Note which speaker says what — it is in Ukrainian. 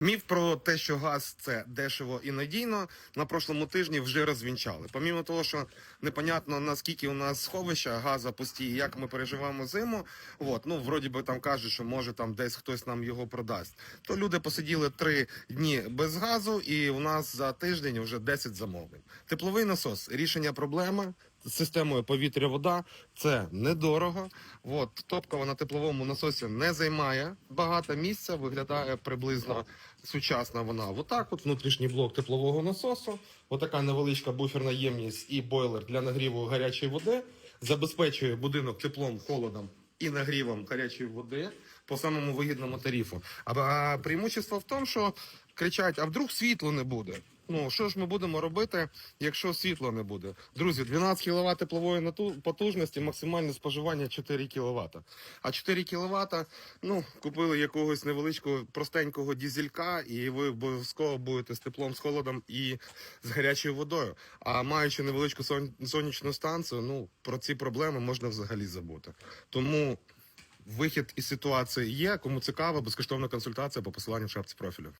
Speaker 1: Міф про те, що газ це дешево і надійно, на прошлому тижні вже розвінчали. Помімо того, що непонятно наскільки у нас сховища газа пусті, як ми переживаємо зиму. От ну вроді би там кажуть, що може там десь хтось нам його продасть. То люди посиділи три дні без газу, і у нас за тиждень вже 10 замовлень. Тепловий насос рішення проблеми системою повітря-вода це недорого. От топкова на тепловому насосі не займає багато місця, виглядає приблизно сучасна вона. Отак, от внутрішній блок теплового насосу, отака невеличка буферна ємність і бойлер для нагріву гарячої води, забезпечує будинок теплом, холодом і нагрівом гарячої води по самому вигідному тарифу. А, а преимущество в тому, що кричать: а вдруг світло не буде? Ну що ж ми будемо робити, якщо світла не буде? Друзі, 12 кВт теплової потужності, максимальне споживання 4 кВт. А 4 кВт, ну, купили якогось невеличкого простенького дізелька, і ви обов'язково будете з теплом, з холодом і з гарячою водою. А маючи невеличку сонячну станцію, ну про ці проблеми можна взагалі забути. Тому вихід із ситуації є. Кому цікаво, безкоштовна консультація по посиланню в шапці профілю.